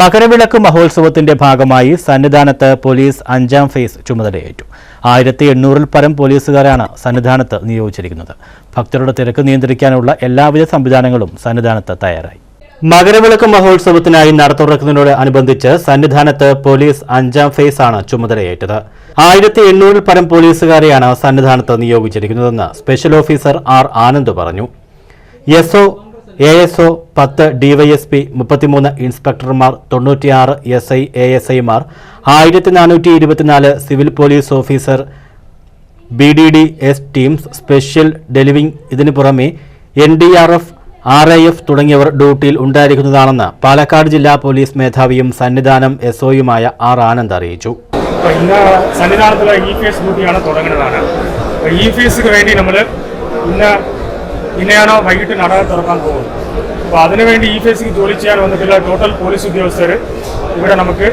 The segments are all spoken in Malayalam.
മകരവിളക്ക് മഹോത്സവത്തിന്റെ ഭാഗമായി സന്നിധാനത്ത് പോലീസ് അഞ്ചാം ഫേസ് ചുമതലയേറ്റു. ആയിരത്തി എണ്ണൂറിൽ പരം പോലീസുകാരാണ് സന്നിധാനത്ത് നിയോഗിച്ചിരിക്കുന്നത്. ഭക്തരുടെ തിരക്ക് നിയന്ത്രിക്കാനുള്ള എല്ലാവിധ സംവിധാനങ്ങളും സന്നിധാനത്ത് തയ്യാറായി. മകരവിളക്ക് മഹോത്സവത്തിനായി നട തുറക്കുന്നതിനോട് അനുബന്ധിച്ച് സന്നിധാനത്ത് പോലീസ് അഞ്ചാം ഫേസ് ആണ് ചുമതലയേറ്റത്. ആയിരത്തി എണ്ണൂറിൽ പരം പോലീസുകാരെയാണ് സന്നിധാനത്ത് നിയോഗിച്ചിരിക്കുന്നതെന്ന് സ്പെഷ്യൽ ഓഫീസർ ആർ ആനന്ദ് പറഞ്ഞു. എസ് എ എസ് ഒ പത്ത് ഡിവൈഎസ്പി മുപ്പത്തിമൂന്ന് ഇൻസ്പെക്ടർമാർ തൊണ്ണൂറ്റിയാറ് എസ് ഐ എ എസ് ഐമാർ ആയിരത്തി നാനൂറ്റി ഇരുപത്തിനാല് civil police officer B D D S teams special ഡെലിവിംഗ് ഇതിനു പുറമെ N D R F R I F തുടങ്ങിയവർ ഡ്യൂട്ടിയിൽ ഉണ്ടായിരിക്കുന്നതാണെന്ന് പാലക്കാട് ജില്ലാ പോലീസ് മേധാവിയും സന്നിധാനം എസ് ഒയുമായ ആർ ആനന്ദ് അറിയിച്ചു. ഇന്ന് വൈകിട്ട് നടക്കാൻ തുറക്കാൻ പോകുന്നത്? അപ്പോൾ അതിനുവേണ്ടി ഇ ഫേസിക്ക് ജോലി ചെയ്യാൻ വന്നിട്ടുള്ള ടോട്ടൽ പോലീസ് ഉദ്യോഗസ്ഥർ ഇവിടെ നമുക്ക്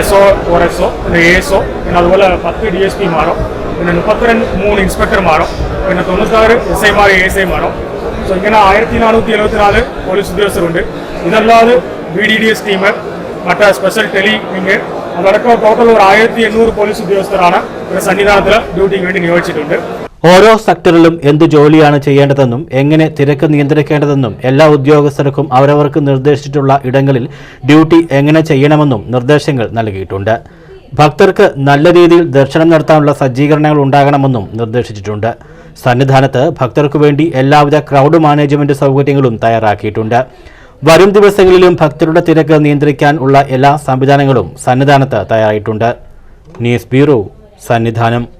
S O or S O പിന്നെ എ എസ് ഒ പിന്നെ അതുപോലെ പത്ത് ഡി എസ് പിമാരോ പിന്നെ മുപ്പത്തിരണ്ട് മൂന്ന് ഇൻസ്പെക്ടർമാരോ പിന്നെ തൊണ്ണൂറ്റാറ് എസ് ഐമാർ എ എസ് ഐമാരോ സോ ഇങ്ങനെ ആയിരത്തി നാനൂറ്റി എഴുപത്തിനാല് പോലീസ് ഉദ്യോഗസ്ഥരുണ്ട് ഇതല്ലാതെ B D D S team മറ്റേ സ്പെഷ്യൽ ടെലിവിങ് അതടക്കം ടോട്ടൽ ഒരു ആയിരത്തി എണ്ണൂറ് പോലീസ് ഉദ്യോഗസ്ഥരാണ് ഇവിടെ സന്നിധാനത്തിൽ ഡ്യൂട്ടിക്ക് വേണ്ടി നിയോഗിച്ചിട്ടുണ്ട് ഓരോ സെക്ടറിലും എന്ത് ജോലിയാണ് ചെയ്യേണ്ടതെന്നും എങ്ങനെ തിരക്ക് നിയന്ത്രിക്കേണ്ടതെന്നും എല്ലാ ഉദ്യോഗസ്ഥർക്കും അവരവർക്ക് നിർദ്ദേശിച്ചിട്ടുള്ള ഇടങ്ങളിൽ ഡ്യൂട്ടി എങ്ങനെ ചെയ്യണമെന്നും നിർദ്ദേശങ്ങൾ നൽകിയിട്ടുണ്ട്. ഭക്തർക്ക് നല്ല രീതിയിൽ ദർശനം നടത്താനുള്ള സജ്ജീകരണങ്ങൾ ഉണ്ടാകണമെന്നും നിർദ്ദേശിച്ചിട്ടുണ്ട്. സന്നിധാനത്ത് ഭക്തർക്കു വേണ്ടി എല്ലാവിധ ക്രൗഡ് മാനേജ്മെന്റ് സൗകര്യങ്ങളും തയ്യാറാക്കിയിട്ടുണ്ട്. വരും ദിവസങ്ങളിലും ഭക്തരുടെ തിരക്ക് നിയന്ത്രിക്കാൻ ഉള്ള എല്ലാ സംവിധാനങ്ങളും സന്നിധാനത്ത് തയ്യാറായിട്ടുണ്ട്. News bureau Sannidhanam.